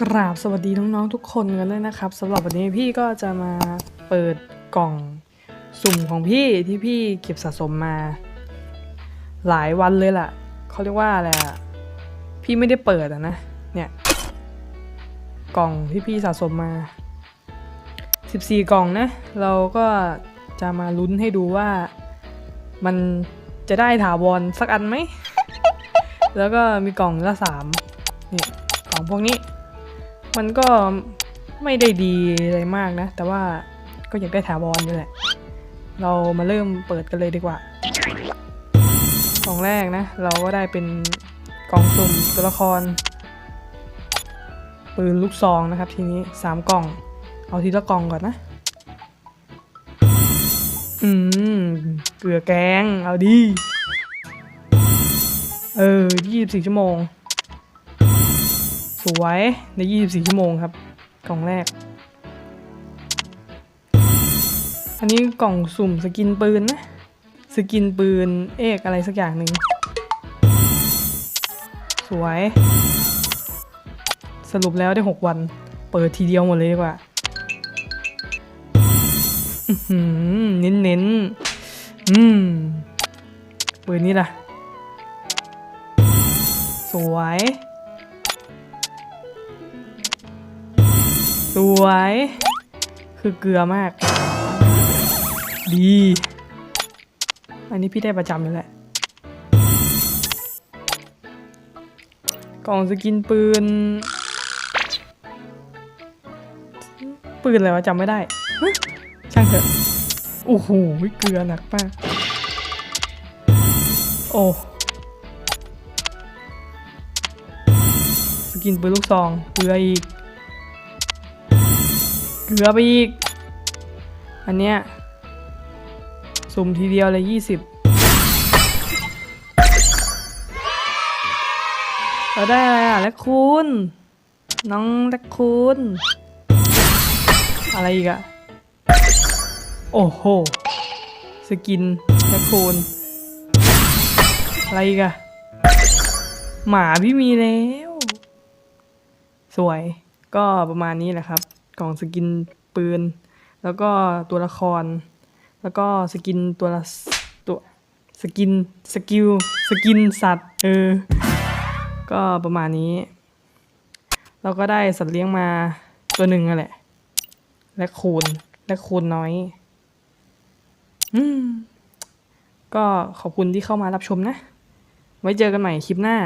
กราบสวัสดีน้องๆทุกคนกันด้วยนะครับสำหรับวันนี้พี่ก็จะมาเปิดกล่องสุ่มของพี่ที่พี่เก็บสะสมมา หลายวันเลยล่ะเขาเรียกว่าอะไรอะพี่ไม่ได้เปิดอะนะเนี่ยกล่องที่พี่สะสมมา 14 กล่องนะ เราก็จะมาลุ้นให้ดูว่ามันจะได้ถาวรสักอันไหมแล้วก็มีกล่องละสามเนี่ยกล่องพวกนี้ มันก็ไม่ได้ดีอะไรมากนะ แต่ว่าก็อยากได้ถาวรนี่แหละ เรามาเริ่มเปิดกันเลยดีกว่า กล่องแรกนะ เราก็ได้เป็นกล่องสุ่มตัวละคร ปืนลูกซองนะครับทีนี้สามกล่อง เอาทีละกล่องก่อนนะ อืม เกลือแกง เอาดี เออ24ชั่วโมง สวยใน 24 ชั่วโมงครับ กล่องแรก อันนี้กล่องสุ่มสกินปืนนะ สกินปืนเอกอะไรสักอย่างหนึ่ง สวย สรุปแล้วได้ 6 วัน เปิดทีเดียวหมดเลยดีกว่าเน้นเน้นอืม ปืนนี้ล่ะ สวย สวย คือเกลือมาก ดี อันนี้พี่ได้ประจำอยู่แหละ กล่องสกินปืน ปืนอะไรวะจำไม่ได้ ช่างเถอะ โอ้โหเกลือหนักมาก โอ้สกินปืนลูกซองเกลืออีก เกลือไปอีก อันเนี้ยสุ่มทีเดียวเลยยี่สิบเราได้อะไรอะ และคุณน้องและคุณอะไรอีกอะโอ้โห สกินและคุณอะไรอีกอะหมาพี่มีแล้ว สวยก็ประมาณนี้แหละครับ กล่องสกินปืน แล้วก็ตัวละคร แล้วก็สกินตัวละตัวสกินสกิลสกินสัตว์เออ ก็ประมาณนี้ เราก็ได้สัตว์เลี้ยงมาตัวหนึ่งนั่นแหละ และคูณและคูณน้อย อืม ก็ขอบคุณที่เข้ามารับชมนะ ไว้เจอกันใหม่คลิปหน้า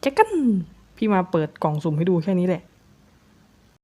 เจอกัน พี่มาเปิดกล่องสุ่มให้ดูแค่นี้แหละ